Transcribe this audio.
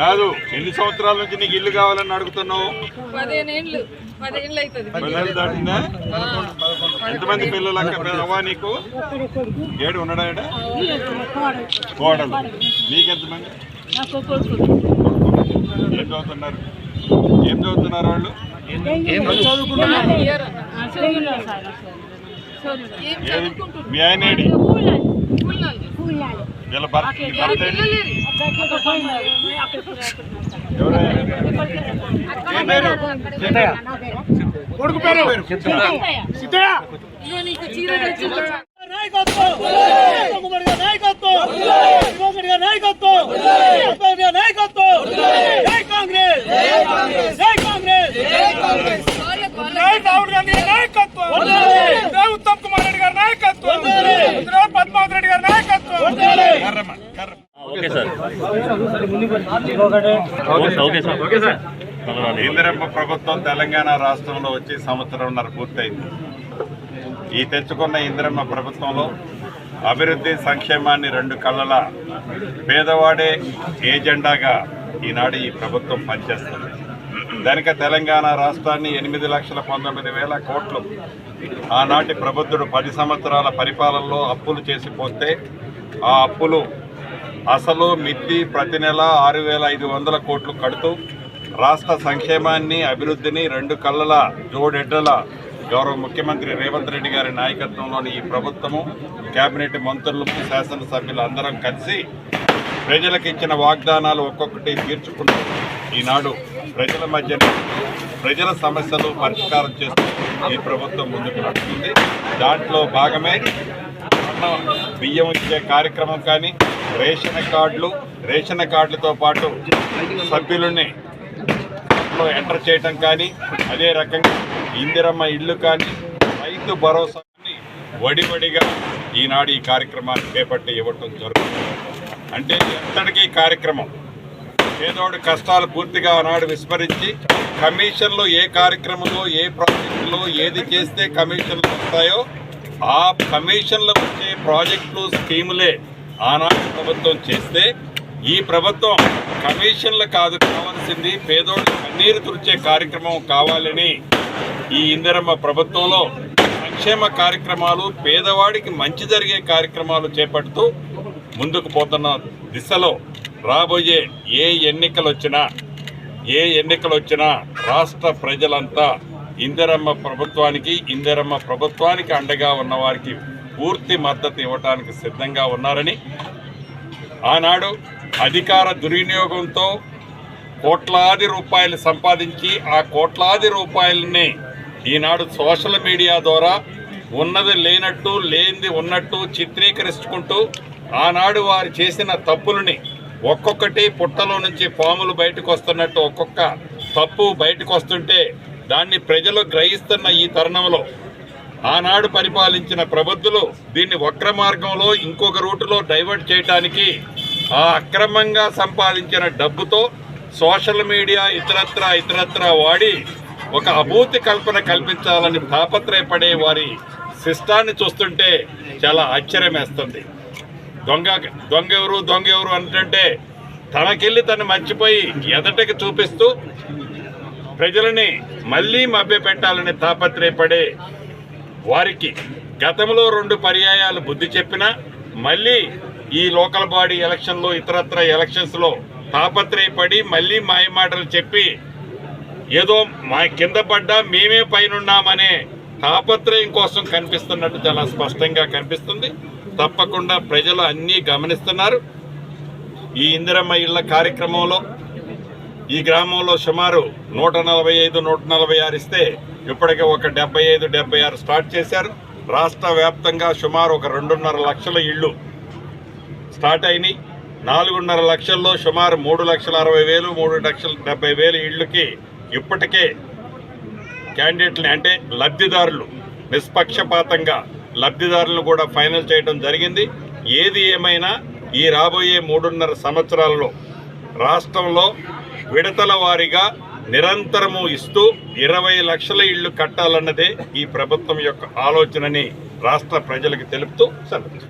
కాదు ఎన్ని సంవత్సరాల నుంచి నీకు ఇల్లు కావాలని అడుగుతున్నావు? పిల్లలు దాటిందా? ఎంతమంది పిల్లలు అక్క అవ్వా నీకు? ఏడు ఉన్నాడా ఈడ? కోడలు. నీకెంతమంది? ఏం చదువుతున్నారు? ఏం చదువుతున్నారు వాళ్ళు? ఏం ఏది చదువుకుంటున్నారు మీ ఆయన వీళ్ళ భర్త? ఏం పేరు? ఇగో నీకు చీర తెచ్చి నాయకత్వం. నాయకత్వం. పద్మావతి రెడ్డి గారి నాయకత్వం ఇందిరమ్మ ప్రభుత్వం తెలంగాణ రాష్ట్రంలో వచ్చి సంవత్సరంన్నర పూర్తయింది. ఈ తెచ్చుకున్న ఇందిరమ్మ ప్రభుత్వంలో అభివృద్ధి సంక్షేమాన్ని రెండు కళ్ళల పేదవాడే ఏజెండాగా ఈనాడు ఈ ప్రభుత్వం పనిచేస్తుంది. ధనిక తెలంగాణ రాష్ట్రాన్ని ఎనిమిది లక్షల పంతొమ్మిది వేల కోట్లు. ఆనాటి ప్రబుద్ధుడు పది సంవత్సరాల పరిపాలనలో అప్పులు చేసిపోతే ఆ అప్పులు అసలు మిత్తి ప్రతి నెల ఆరు వేల ఐదు వందల కోట్లు కడుతూ రాష్ట్ర సంక్షేమాన్ని అభివృద్ధిని రెండు కళ్ళల జోడెడ్డల గౌరవ ముఖ్యమంత్రి రేవంత్ రెడ్డి గారి నాయకత్వంలోని ఈ ప్రభుత్వము కేబినెట్ మంత్రులు శాసనసభ్యులు అందరం కలిసి ప్రజలకు ఇచ్చిన వాగ్దానాలు ఒక్కొక్కటి తీర్చుకుంటూ ఈనాడు ప్రజల మధ్య ప్రజల సమస్యలు పరిష్కారం చేస్తూ ఈ ప్రభుత్వం ముందుకు నడుస్తుంది. దాంట్లో భాగమే బియ్యం ఇచ్చే కార్యక్రమం కానీ రేషన్ కార్డులు రేషన్ కార్డులతో పాటు సభ్యులని ఎంటర్ చేయటం కానీ అదే రకంగా ఇందిరమ్మ ఇల్లు కానీ రైతు భరోసాని వడివడిగా ఈనాడు ఈ కార్యక్రమాన్ని చేపట్టి ఇవ్వటం జరుగుతుంది. అంటే ఎంతటికీ కార్యక్రమం పేదోడి కష్టాలు పూర్తిగా ఆనాడు విస్మరించి కమిషన్లు ఏ కార్యక్రమంలో ఏ ప్రాజెక్టులో ఏది చేస్తే కమిషన్లు వస్తాయో ఆ కమిషన్లు వచ్చే ప్రాజెక్టులు స్కీములే ఆనాడు ప్రభుత్వం చేస్తే ఈ ప్రభుత్వం కమిషన్లు కాదు కావాల్సింది పేదోళ్ళు కన్నీరు తుడిచే కార్యక్రమం కావాలని ఈ ఇందిరమ్మ ప్రభుత్వంలో సంక్షేమ కార్యక్రమాలు పేదవాడికి మంచి జరిగే కార్యక్రమాలు చేపడుతూ ముందుకు పోతున్న దిశలో రాబోయే ఏ ఎన్నికలు వచ్చినా ఏ ఎన్నికలు వచ్చినా రాష్ట్ర ప్రజలంతా ఇందిరమ్మ ప్రభుత్వానికి ఇందిరమ్మ ప్రభుత్వానికి అండగా ఉన్న వారికి పూర్తి మద్దతు ఇవ్వటానికి సిద్ధంగా ఉన్నారని ఆనాడు అధికార దుర్వినియోగంతో కోట్లాది రూపాయలు సంపాదించి ఆ కోట్లాది రూపాయలని ఈనాడు సోషల్ మీడియా ద్వారా ఉన్నది లేనట్టు లేనిది ఉన్నట్టు చిత్రీకరించుకుంటూ ఆనాడు వారు చేసిన తప్పులని ఒక్కొక్కటి పుట్టలో నుంచి పాములు బయటకు వస్తున్నట్టు ఒక్కొక్క తప్పు బయటకు వస్తుంటే దాన్ని ప్రజలు గ్రహిస్తున్న ఈ తరుణంలో ఆనాడు పరిపాలించిన ప్రబుద్ధులు దీన్ని వక్ర మార్గంలో ఇంకొక రూటులో డైవర్ట్ చేయడానికి ఆ అక్రమంగా సంపాదించిన డబ్బుతో సోషల్ మీడియా ఇతరత్ర ఇతరత్ర వాడి ఒక అభూతి కల్పన కల్పించాలని తాపత్రయపడే వారి శిష్టాన్ని చూస్తుంటే చాలా ఆశ్చర్యమేస్తుంది. దొంగ దొంగ ఎవరు దొంగ ఎవరు అంటుంటే తనకెళ్ళి తను మర్చిపోయి ఎదటకి చూపిస్తూ ప్రజలని మళ్ళీ మభ్యపెట్టాలని తాపత్రయపడే వారికి గతంలో రెండు పర్యాయాలు బుద్ధి చెప్పినా మళ్ళీ ఈ లోకల్ బాడీ ఎలక్షన్లో ఇతరత్ర ఎలక్షన్స్లో తాపత్రయపడి మళ్ళీ మాయమాటలు చెప్పి ఏదో మా కింద పడ్డా మేమే పైనున్నామనే తాపత్రయం కోసం కనిపిస్తున్నట్టు చాలా స్పష్టంగా కనిపిస్తుంది. తప్పకుండా ప్రజలు అన్నీ గమనిస్తున్నారు. ఈ ఇందిరమ్మ ఇళ్ళ కార్యక్రమంలో ఈ గ్రామంలో సుమారు నూట నలభై ఐదు నూట నలభై ఆరు ఇస్తే ఇప్పటికే ఒక డెబ్బై ఐదు డెబ్బై ఆరు స్టార్ట్ చేశారు. రాష్ట్ర వ్యాప్తంగా సుమారు ఒక రెండున్నర లక్షల ఇళ్ళు స్టార్ట్ అయినాయి. నాలుగున్నర లక్షల్లో సుమారు మూడు లక్షల అరవై వేలు మూడు లక్షల డెబ్బై వేలు ఇళ్ళకి ఇప్పటికే క్యాండిడేట్లని అంటే లబ్ధిదారులు నిష్పక్షపాతంగా లబ్ధిదారులను కూడా ఫైనల్ చేయడం జరిగింది. ఏది ఏమైనా ఈ రాబోయే మూడున్నర సంవత్సరాలలో రాష్ట్రంలో విడతల వారీగా నిరంతరము ఇస్తూ ఇరవై లక్షల ఇళ్ళు కట్టాలన్నదే ఈ ప్రభుత్వం యొక్క ఆలోచనని రాష్ట్ర ప్రజలకు తెలుపుతూ సెలవు.